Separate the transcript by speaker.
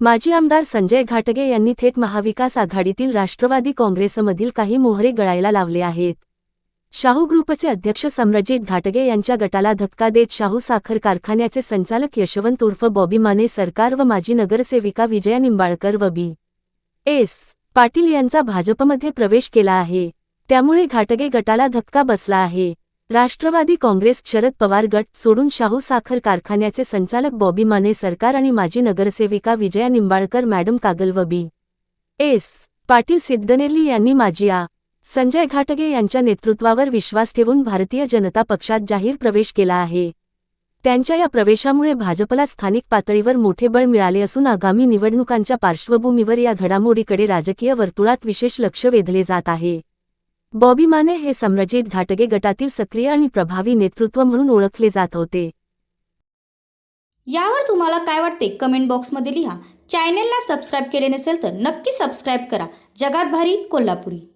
Speaker 1: माजी आमदार संजय घाटगे यांनी थेट महाविकास आघाडीतील राष्ट्रवादी काँग्रेसमधील काही मोहरे गळायला लावले आहेत. शाहू ग्रुपचे अध्यक्ष सम्रजित घाटगे यांच्या गटाला धक्का देत शाहू साखर कारखान्याचे संचालक यशवंत उर्फ बॉबी माने सरकार व माजी नगरसेविका विजया निंबाळकर व बी. एस. पाटील यांचा भाजपमध्ये प्रवेश केला आहे. त्यामुळे घाटगे गटाला धक्का बसला आहे. राष्ट्रवादी काँग्रेस शरद पवार गट सोडून शाहू साखर कारखान्याचे संचालक बॉबी माने सरकार आणि माजी नगरसेविका विजया निंबाळकर मॅडम कागल व बी. एस. पाटील सिद्धनेली यांनी माजी आ. संजय घाटगे यांच्या नेतृत्वावर विश्वास ठेवून भारतीय जनता पक्षात जाहीर प्रवेश केला आहे. त्यांच्या या प्रवेशामुळे भाजपला स्थानिक पातळीवर मोठे बळ मिळाले असून आगामी निवडणुकांच्या पार्श्वभूमीवर या घडामोडीकडे राजकीय वर्तुळात विशेष लक्ष वेधले जात आहे. बॉबी माने हे सम्रजित घाटगे गटातील सक्रिय आणि प्रभावी नेतृत्व म्हणून ओळखले जात होते.
Speaker 2: यावर तुम्हाला काय वाटते कमेंट बॉक्समध्ये लिहा. चॅनेलला सबस्क्राईब केले नसेल तर नक्की सबस्क्राईब करा. जगात भारी कोल्हापुरी.